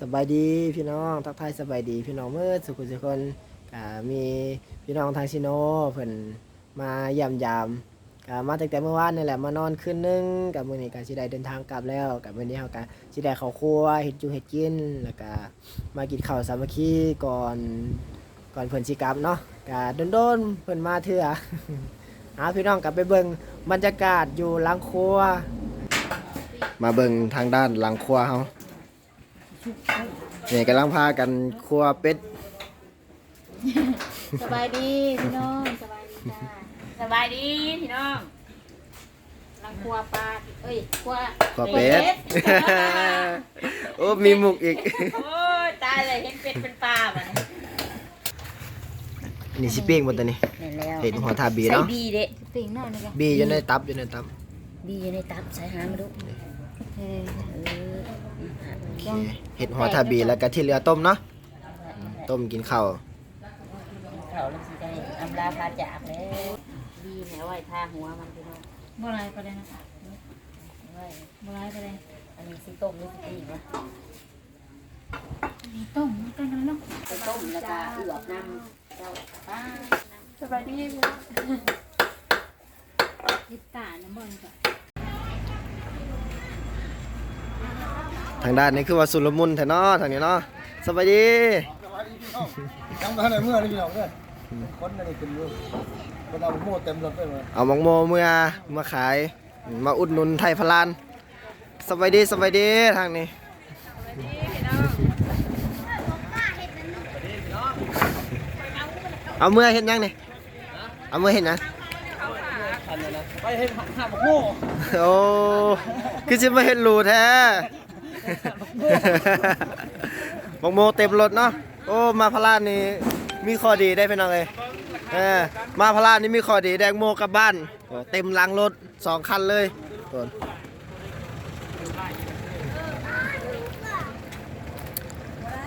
สบายดีพี่น้องทักทายสบายดีพี่น้องเมื่อสุขุสุคนก็มีพี่น้องทางชิโนเพิ่นมาเยี่ยมยามก็มาตั้งแต่เมื่อวานนี่แหละมานอนคืนนึงกับมื้อนี้ก็สิได้เดินทางกลับแล้วกับมื้อนี้เฮาก็สิได้เข้าครัวเฮ็ดอยู่เฮ็ดกินแล้วก็มากินข้าวสามัคคีก่อนก่อนเพิ่นสิกลับเนาะก็โดนๆเพิ่นมาเทื่อหาพี่น้องกลับไปเบิ่งบรรยากาศอยู่หลังครัว มาเบิ่งทางด้านหลังครัวเฮา เนี่ยกำลังพากันครัวเป็ด สบายดีพี่น้องสบายดีจ้าสบายดีพี่น้องลังครัวปลาเอ้ยครัวครัวเป็ด โอ้มีมุกอีก โอ้ยตายเลยเห็นเป็ดเป็นปลาบ่เนี่ยนี่สิปิ้งหมดตัวนี้เห็นแล้วเห็นหัวทาบีใส่เนาะบีเด้ปิ่งหน่อยนึงบีอยู่ในตับอยู่ในตับ บีอยู่ในตับใส่หางมาดูเออเออ โอเคเห็ดหัวทาบีแล้วก็ที่เหลือต้มเนาะต้มกินข้าวเขาแล้วสิได้อำลาพาจากแล้วบีแหนไว้ทาหัวมันพี่น้องบ่ไรประเด็นนะคะไว้บ่ไรประเด็นอันนี้สิต้มหรือสิปิ้งวะมีต้มกันกันเนาะไปต้มแล้วก็เอือบน้ำเจ้าป้าสบายดียิบตาน้ำบอลก่อน ทางด้านนี้คือว่าสุลมุนแท้เนาะทางนี้เนาะสบายดีทำมาในเมื่อนี่พี่น้องเพื่อนคนนั่นนี่เป็นลูกคนเอาโม่เต็มรถไปหมดเอามังโมเมื่อมาขายมาอุดหนุนไทยพลานสบายดีสบายดีทางนี้เอาเมื่อเห็นยังนี่เอาเมื่อเห็นนะไปเห็นห้าบกโม่โอ้คือจะมาเห็นรูแท้ บังโมเต็มรถเนาะโอ้มาพลาดนี่มีข้อดีได้พี่น้องเลยเออมาพลาดนี่มีข้อดีแดงโมกลับบ้านโอ้เต็มหลังรถสองคันเลยต้น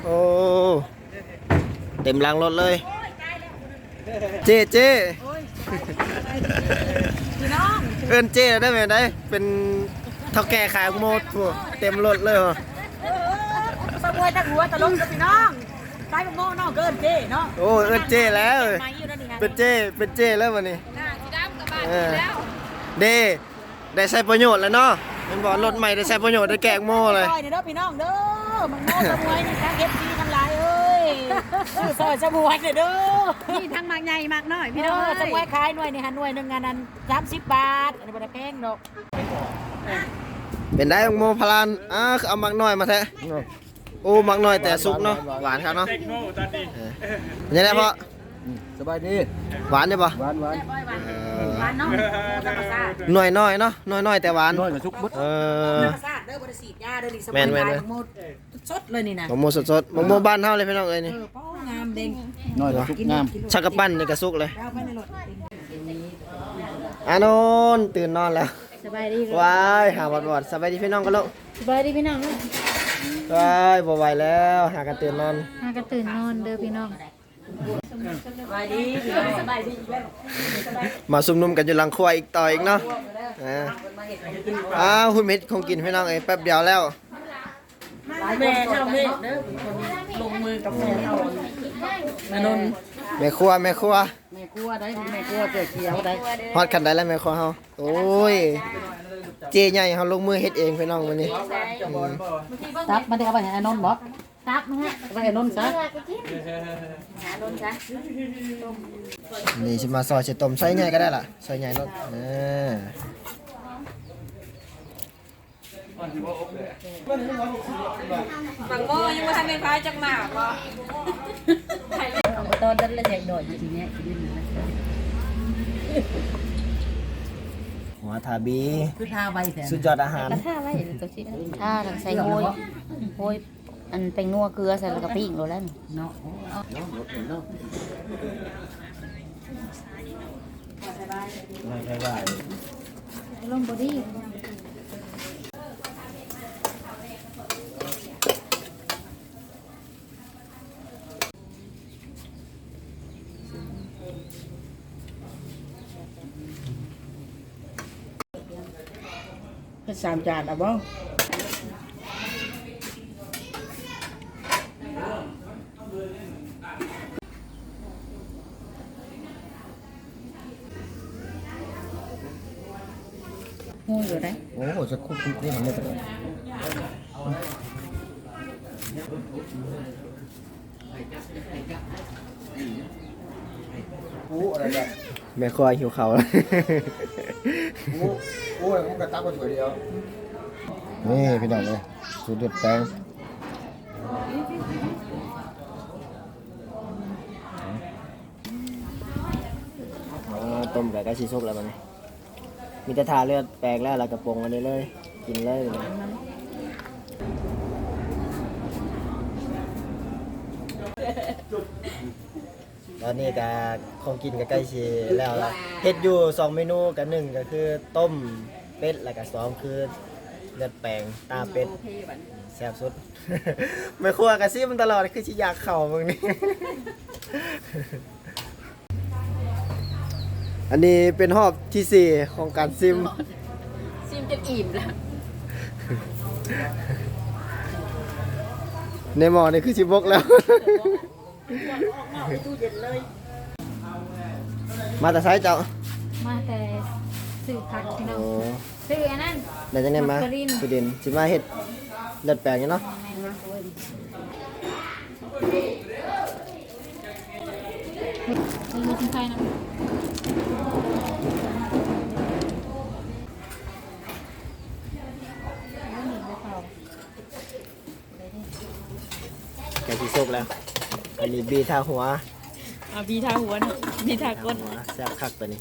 โอ้เต็มหลังรถเลย เจ๊เจ๊ เอิ้นเจ๊ได้ไหมได้เป็น ท่าแก่ขายโมดทั่วเต็มรถเลยเหรอสมวยตั้งหัวตะลงกับพี่น้องตายบ่โม่น้องเกินเจ้เนาะโอ้เอิ้นเจแล้วมาอยู่นั่นนี่ฮะเป็นเจเป็นเจแล้ววันนี้หน้าสีดำกับบ้านเด้ได้ใช้ประโยชน์แล้วเนาะมันบอกรถใหม่ได้ใช้ประโยชน์ได้แกงโม่เลยซอยนี่เด้อพี่น้องเด้อมันโม่สมวยนี่ทั้ง FC ทั้งหลายเอ้ยซื้อซอยสมวยเด้อนี่ทั้งมากใหญ่มากน้อยพี่น้องสมวยขายหน่วยนี่ฮะหน่วยหนึ่งอันนั้น30บบาทอันนี้บ่ได้แพงดอก เป็นได้โมพลานอ้าคือเอามักน้อยมาแท้โอ้มักน้อยแต่สุกเนาะหวานครับเนาะเออเป็นยังไงพ่อสบายดีหวานได้ปะหวานหวานเออบ้านน้องธรรมชาติหน่อยน้อยเนาะน้อยน้อยแต่หวานน้อยกับชุกบุดเออธรรมชาติเด้อบ่ได้ฉีดยาเด้อนี่สมวยแม่นแม่นขายหมดสดเลยนี่นะมะม่วงสดๆมะม่วงบ้านเฮาเลยพี่น้องเอ้ยนี่เออป้องามเด้งน้อยกับชุกงามชักกระปั้นนี่ก็สุกเลยเอาไปในรถอานนท์ตื่นนอนแล้วส บายดีว้ายหาวัดวัดสบายดีพี่น้องกันลูกสบายดีพี่น้องลูกว้ายบ่ไหวแล้ว หากันตื่นนอนหากันตื่นนอนเด้อพี่น้องสบายดีพี่น้องสบายดีอีกแล้วมาซุ่มนุมกันอยู่หลังครัวอีกต่ออีกเนาะอ่าอ้าวหุ่นเม็ดคงกินพี่น้องเอ้ยแป๊บเดียวแล้วแม่เจ้าเมฆเด้อลงมือกับแม่เฮาแม่นน แม่ครัวแม่ครัวแม่กลัวได้แม่กลัวเจ้าเขียวได้ฮอดกันได้แล้วแม่ครัวเฮาโอ้ยเจใหญ่เฮาลงมือเฮ็ดเองพี่น้องวันนี้ตับมันได้เอาไปให้อนนท์บ่ตักนะฮะเอาไปให้อนนท์ซะนี่สิมาซอยสิต้มใส่ใหญ่ก็ได้ล่ะใส่ใหญ่รถเออบางโมยังไม่ทันได้พายจักหมากบ่ ตอนนั้นละใหญ่หน่อยอยู่ทีเนี้ยกินนะหัวทาบี คือทาไว้แท้สุดยอดอาหารถ้าไว้ตัวสิถ้าใส่โหยโหยอันเป็นนัวเกลือใส่แล้วก็ปิ้งโลแล้วนี่เนาะลมบอดี้ ให้สามจานเอาบ่หูอยู่ได้โอ้โหจะคุกคุกนี่ทำได้ปะเนี่ยแม่คอยหิวเขาวแล้ว หมู โอ้ยมันกระตักมาสวยเดียว นี่พี่น้องเลยสูตรเด็ดแป้งอ๋อต้มไก่ก็ชีสุกแล้วมันนี่มีแต่ทาเลือดแปลงแล้วแล้วกระปงอันนี้เลย กินเลยเล ตอนนี้ก็ของกินก็ใกล้ชีแล้วละเฮ็ดอยู่สองเมนูกับหนึ่งก็คือต้มเป็ดแล้วก็สองคือเลือดแปลงตาเป็ดโอเคบัดแซ่บสุด ไม่ครัวกะซิมันตลอดคือชิอยากเข่ามึงนี่อันนี้เป็นหอบที่สี่ของการซิม ซิมจนอิ่มแล้วในหมอนี่คือชิบกแล้ว มาแต่ไซส์เจ้า มาแต่สื่อพักพี่น้องโอ้สื่ออันนั้นเดี๋ยวจะเนี่ยมามักกะลินสุดินสิมาเห็ดเลือดแปลงอยู่เนาะมีมีทิ้งไฟนะแกที่สุกแล้ว อันนี้บีทาหัวเอาบีทาหัวน่ะบีทาก้นหัวแซ่บคักตัวนี้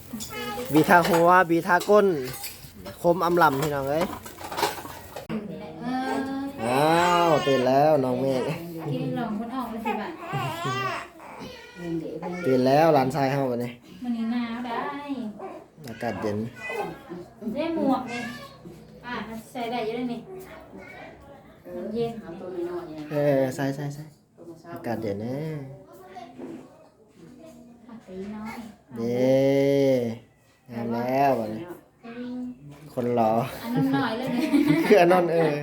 บีทาหัว บีทาก้น คมอำลำพี่น้องเอ้ยเอออ้าวตื่นแล้วน้องเมฆกินหลงคนออกเลยสิบ่ะตื่นแล้วหลานชายเฮาวันนี้มันนี่หนาวได้อากาศเย็นได้หมวกนี่อะใส่ได้อยังนี่มันเย็นเออใส่ใส่ใส่ อากาศเย็นแน่ผักตีน้อยเย้งามแล้ววันนี้คนรออันนั้นหน่อยเลยเนี่ยคืออนนท์เออ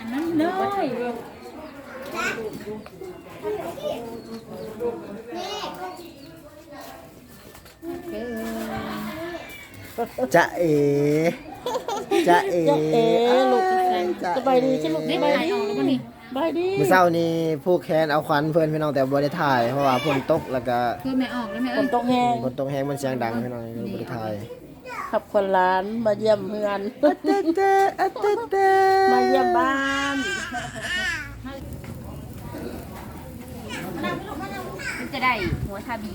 อันนั้นเลยเออจะเอ จะเอลูกสบายดีใช่ลูกได้ไปไหนออกแล้วป่ะนี่มื่อเช้านี้ผู้แคนเอาควันเพื่อนพี่น้องแต่บ่ได้ถ่ายเพราะว่าฝนตกแล้วก็เพื่อไม่ออกแล้วแม่เอ้ยต้องแห้งฝนตกแห้งมันเสียงดังพี่น้องเลยบ่ได้ถ่ายขับคนร้านมาเยี่ยมเพื่อนอะเตเตอะเตเตมาเยี่ยมบ้านมันจะได้หัวทาบี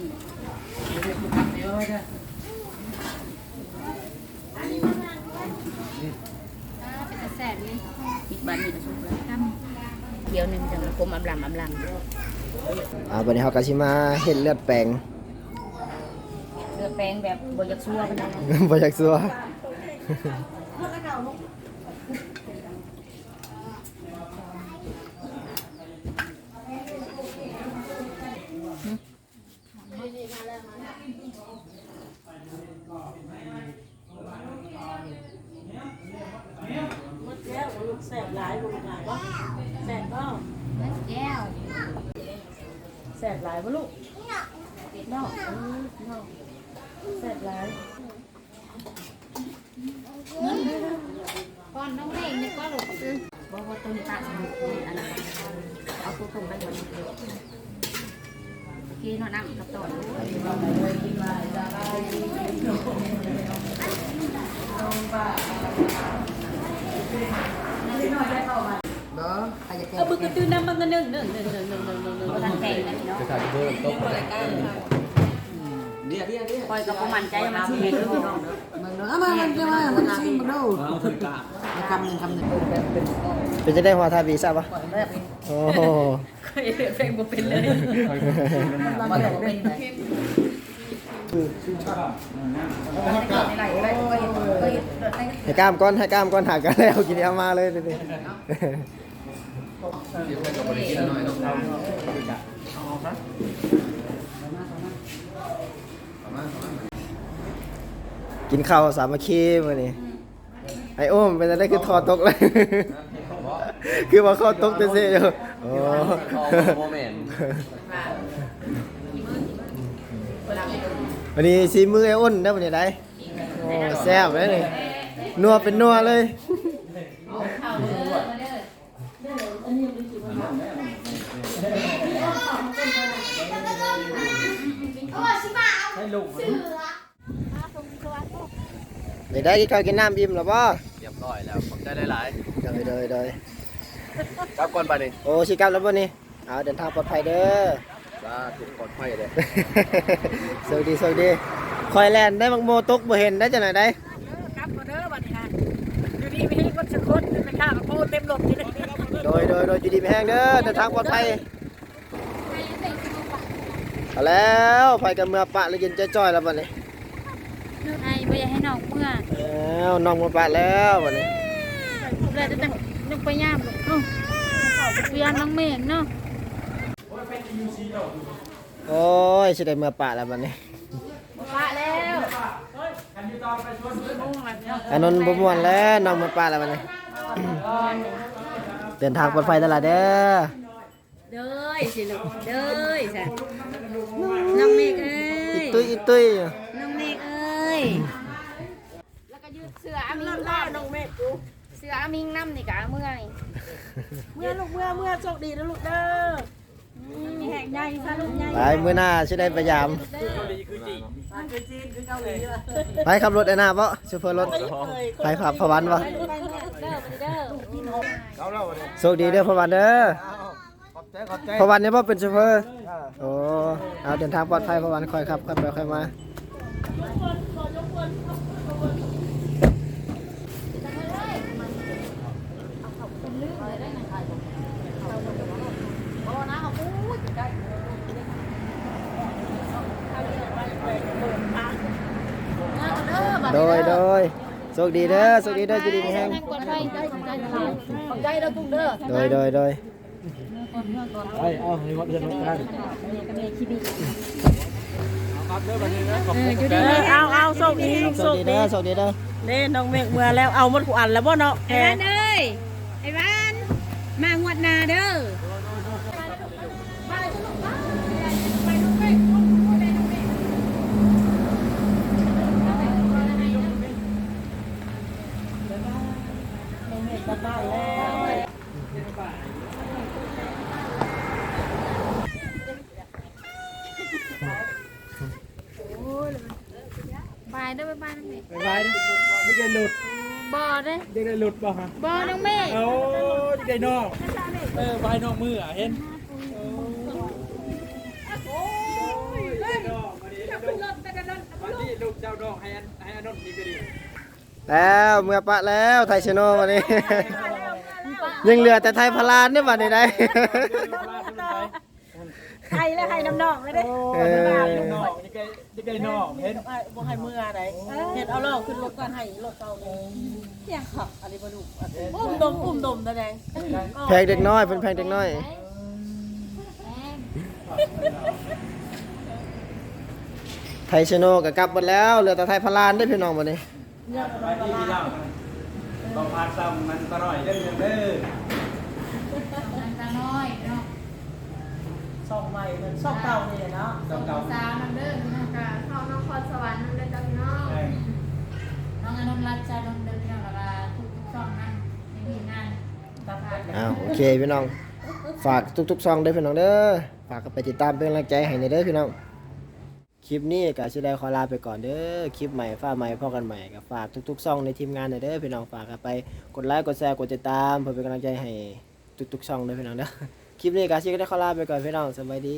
เป็นแต่แสบนี่อีกบ้านนี่ก็สุกแล้วเดี๋ยวหนึงจังคมอำลำอำลอ่าวันนี้เฮาก็สิมาเฮ็ดเลือดแปลงำเรือแปลงแบบบอยากซัวปานนั้นบ่อยากซัว แสบหลายบุญหลายวะแสบก็ แก้ว แสบ หลายวะลูกนาะเออเนาะแสบหลายก่อนน้องเล่งนี่ก็หลบบอกว่าต้นตาสมุนอันนั้นเอาตัวตรงไปหมดโอเคเนนั่งกับต่อเอา บึกกระตื้นน้ำมันก็นึ่งนึ่งนึ่งนึ่งนึ่งนึ่งนึ่งนึ่งบ่ทันแข่งนะพี่เนาะรายการค่ะคอยกับบ่มั่นใจว่ามันสิเฮ็ดหรือบ่เนาะเป็นจะได้หัวทาบีทราบปะโอ้โหเคยเรียนเพลงบ่เป็นเลยมันก็บ่เป็นเลยให้กล้ามก้อนให้กล้ามก้อนหักกันแล้วกินเอามาเลยดิ กินข้าวสามัคคีมื้อนี้ไอ้โอ้มเป็นอะไรคือทอตกเลย คือว่าข้อตกเตเซ่อยู่โอ้โมเมนต์วันนี้สีมือไอ้อ้นได้วันนี้ได้แซ่บเลยนี่นัวเป็นนัวเลย เดี๋ยวได้กินข้าวกินน้ำอิ่มหรอป่ะเรียบร้อยแล้วผมได้หลายเดยเดยเดยๆครับก่อนไปนี่โอ้ชิกลับแล้วป่ะนี่เอาเดินทางปลอดภัยเด้อจ้าทุกคนไฟเลยสวัสดีสวัสดีคอยแลนได้บังโมตกบ่เห็นได้จังไหนได้ครับมาเด้อบัดนี้ค่ะอยู่ดีมีคนสักคนเป็นข้ากับโพเต็มหลบที่นี่ โดยโดยโดยอยู่ดีไม่แห้งเด้อเดินทางปลอดภัยเอาแล้วไปกันเมื่อปะเลยยินจ้อยๆแล้วบัดนี้ไอ้บ่อยากให้น้องเมื่อแล้วน้องมาปะแล้วบัดนี้เลยจะต้องนึกไปย่ามลูกเอ้าเพียนน้องเมฆเนาะโอ้ยสิได้เมื่อปะแล้วบัดนี้ปะแล้วอานนท์บ่ม่วนแล้วน้องมาปะแล้วบัดนี้ เดินทางปลอดภัยตลอดเด้อเด้อสิลูกเด้อจ้ะน้องเมฆเอ้อียตุ้ยอีตุ้ยน้องเมฆเอ้ยแล้วก็ยืดเสื้ออามิงล่าน้องเมฆกูเสื้ออามิงน้ำนี่กะเมื่อนี่เมื่อลูกเมื่อเมื่อโชคดีนะลูกเด้อมี แห่งใหญ่ซะลูกใหญ่ไปมื้อหน้าสิได้พยายามคือจีนคือเกาหลีเลยไปขับรถไอ้หน้าบ่ชูเฟอร์รถ ไปขับพวันบ่เด้อไปเด้อเอาแล้ววันนี้โชคดีเด้อพวันเด้อขอบใจขอบใจพวันเนี่ยบ่เป็นชูเฟอร์โอ้เอาเดินทางปลอดภัยพวันค่อยขับค่อยไปค่อยมา โดยโดยโชคดีเด้อโชคดีเด้ออยู่ดีมีแฮงปลอดภัยได้ของใจเราขอบใจเด้อตุ้งเด้อโดยโดยโดยเอออยู่ดีเออเอาเอาโชคดีลูกโชโชคคดีดีเด้อโชคดีเด้อเล่นน้องเมฆเมื่อแล้วเอาหมดกูอันแล้วบ่เนาะไอ้บ้านเอ้ยไอ้บ้านมางวดหนาเด้อ บายเด้อบ๊ายบายน้องเมฆ ไปไปนี่ไงหลุด บ่เด้ อนี่ไงหลุดป่ะฮะบ่น้องเมฆเอานี่ไงนอกเออไปนอกมืออะเห็นลูกเจ้าดอกให้อันให้อันนนท์มีไปดิแล้วเมื่อปะแล้วไทยชโนวันนี้ ยังเหลือแต่ไทยพลานนี่บัดนี้ได้ไทยและไทยน้ำนองเลยเด้เออนอกนี่ไงนี่ไงนอกเห็นบ่ให้เมื่อไหนเห็นเอาล่อขึ้นรถก่อนให้รถเก่าเลยเที่ ยงขับอะไรบ่ดูอุ้มดมอุ้มดมนั่นเองแพงเด็กน้อยเป็นแพงเด็กน้อย ไทยชโนกับกลับหมดแล้วเหลือแต่ไทยพลานได้อพี่น้องบัดนี้ไปที่ที่เล่าต้องพาซ้ำมันก็ร่อยเด้อเด้อตาน้อยเนาะซ่องใหม่มันซ่องเก่านี่เนาะต้องเก่าสาวน้ำเด้อพี่น้องค่ะเข้านครสวรรค์น้ำเด้อจ้าพี่น้องน้องอนนท์รัตน์จ้าน้องเด้อพี่น้องแล้วก็ทุกๆช่องนั้นในทีมงานตาพาด อ้าวโอเคพี่น้อง ฝากทุกๆซองเด้อพี่น้องเด้อ ฝากไปติดตามเป็นกำลังใจให้ในเด้อพี่น้อง คลิปนี้กาชิได้ขอลาไปก่อนเด้อ คลิปใหม่ฝ้าใหม่พ่อกันใหม่ก็ฝากทุกๆซองในทีมงานในเด้อพี่น้องฝากไปกดไลค์กดแชร์กดติดตามเพื่อเป็นกำลังใจให้ทุกๆซองเด้อพี่น้องเด้อ คลิปนี้กาชิได้ขอลาไปก่อนพี่น้องสบายดี